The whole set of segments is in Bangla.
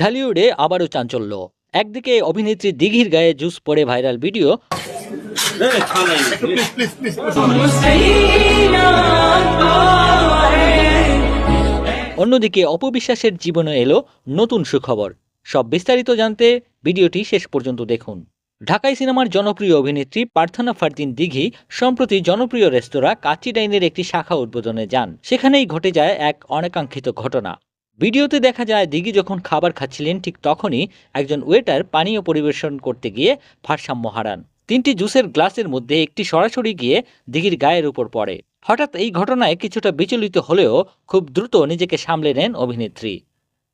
ঢালিউডে আবারও চাঞ্চল্য। একদিকে অভিনেত্রী দিঘির গায়ে জুস পড়ে ভাইরাল ভিডিও। অন্যদিকে অপবিশ্বাসের জীবনে এলো নতুন সুখবর। সব বিস্তারিত জানতে ভিডিওটি শেষ পর্যন্ত দেখুন। ঢাকাই সিনেমার জনপ্রিয় অভিনেত্রী প্রার্থনা ফারদিন দিঘি সম্প্রতি জনপ্রিয় রেস্তোরাঁ কাচি ডাইনের একটি শাখা উদ্বোধনে যান। সেখানেই ঘটে যায় এক অনাকাঙ্ক্ষিত ঘটনা। ভিডিওতে দেখা যায়, দিঘি যখন খাবার খাচ্ছিলেন ঠিক তখনই একজন ওয়েটার পানীয় পরিবেশন করতে গিয়ে ভারসাম্য হারান। তিনটি জুসের গ্লাসের মধ্যে একটি সরাসরি গিয়ে দিঘির গায়ের উপর পড়ে। হঠাৎ এই ঘটনায় কিছুটা বিচলিত হলেও খুব দ্রুত নিজেকে সামলে নেন অভিনেত্রী।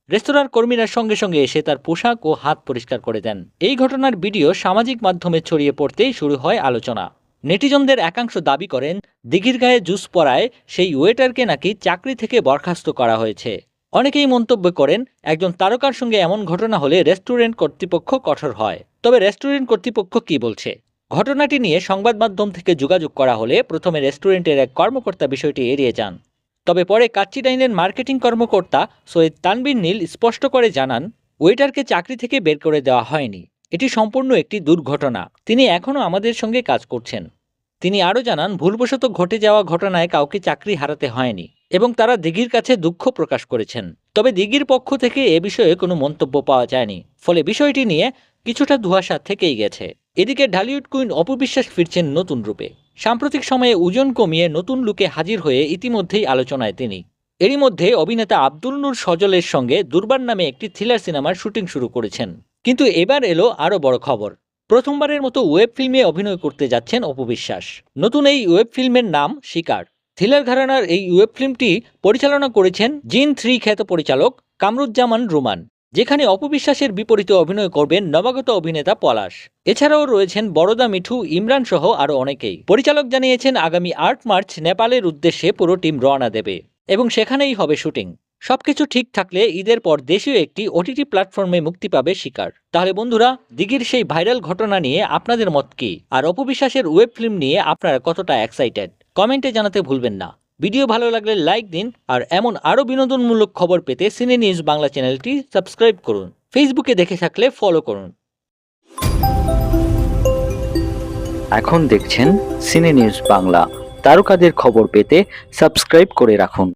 রেস্তোরাঁর কর্মীরা সঙ্গে সঙ্গে এসে তার পোশাক ও হাত পরিষ্কার করে দেন। এই ঘটনার ভিডিও সামাজিক মাধ্যমে ছড়িয়ে পড়তেই শুরু হয় আলোচনা। নেটিজনদের একাংশ দাবি করেন, দিঘির গায়ে জুস পরায় সেই ওয়েটারকে নাকি চাকরি থেকে বরখাস্ত করা হয়েছে। অনেকেই মন্তব্য করেন, একজন তারকার সঙ্গে এমন ঘটনা হলে রেস্টুরেন্ট কর্তৃপক্ষ কঠোর হয়। তবে রেস্টুরেন্ট কর্তৃপক্ষ কি বলছে? ঘটনাটি নিয়ে সংবাদ মাধ্যম থেকে যোগাযোগ করা হলে প্রথমে রেস্টুরেন্টের এক কর্মকর্তা বিষয়টি এড়িয়ে যান। তবে পরে কাচ্চি ডাইনের মার্কেটিং কর্মকর্তা সৈয়দ তানবির নীল স্পষ্ট করে জানান, ওয়েটারকে চাকরি থেকে বের করে দেওয়া হয়নি। এটি সম্পূর্ণ একটি দুর্ঘটনা। তিনি এখনও আমাদের সঙ্গে কাজ করছেন। তিনি আরও জানান, ভুলবশত ঘটে যাওয়া ঘটনায় কাউকে চাকরি হারাতে হয়নি এবং তারা দিঘির কাছে দুঃখ প্রকাশ করেছেন। তবে দিঘির পক্ষ থেকে এ বিষয়ে কোনো মন্তব্য পাওয়া যায়নি। ফলে বিষয়টি নিয়ে কিছুটা ধোঁয়াশা থেকেই গেছে। এদিকে ঢালিউড কুইন অপবিশ্বাস ফিরছেন নতুন রূপে। সাম্প্রতিক সময়ে ওজন কমিয়ে নতুন লুকে হাজির হয়ে ইতিমধ্যেই আলোচনায় তিনি। এরই মধ্যে অভিনেতা আব্দুল নূর সজলের সঙ্গে দুর্বার নামে একটি থ্রিলার সিনেমার শুটিং শুরু করেছেন। কিন্তু এবার এলো আরও বড় খবর। প্রথমবারের মতো ওয়েব ফিল্মে অভিনয় করতে যাচ্ছেন অপবিশ্বাস নতুন এই ওয়েব ফিল্মের নাম শিকার। থ্রিলার ঘরানার এই ওয়েব ফিল্মটি পরিচালনা করেছেন জিন থ্রি খ্যাত পরিচালক কামরুজ্জামান রুমান। যেখানে অপবিশ্বাসের বিপরীতে অভিনয় করবেন নবাগত অভিনেতা পলাশ। এছাড়াও রয়েছেন বড়দা মিঠু, ইমরান সহ আরও অনেকেই। পরিচালক জানিয়েছেন, আগামী আট মার্চ নেপালের উদ্দেশ্যে পুরো টিম রওনা দেবে এবং সেখানেই হবে শুটিং। সবকিছু ঠিক থাকলে ঈদের পর দেশীয় একটি ওটিটি প্ল্যাটফর্মে মুক্তি পাবে শিকার। তাহলে বন্ধুরা, দিঘির সেই ভাইরাল ঘটনা নিয়ে আপনাদের মত কি? আর অপবিশ্বাসের ওয়েব ফিল্ম নিয়ে আপনারা কতটা এক্সাইটেড কমেন্টে জানাতে ভুলবেন না। ভিডিও ভালো লাগলে লাইক দিন আর এমন আরও বিনোদনমূলক খবর পেতে সিনে নিউজ বাংলা চ্যানেলটি সাবস্ক্রাইব করুন। ফেসবুকে দেখে থাকলে ফলো করুন। এখন দেখছেন সিনে নিউজ বাংলা। তারকাদের খবর পেতে সাবস্ক্রাইব করে রাখুন।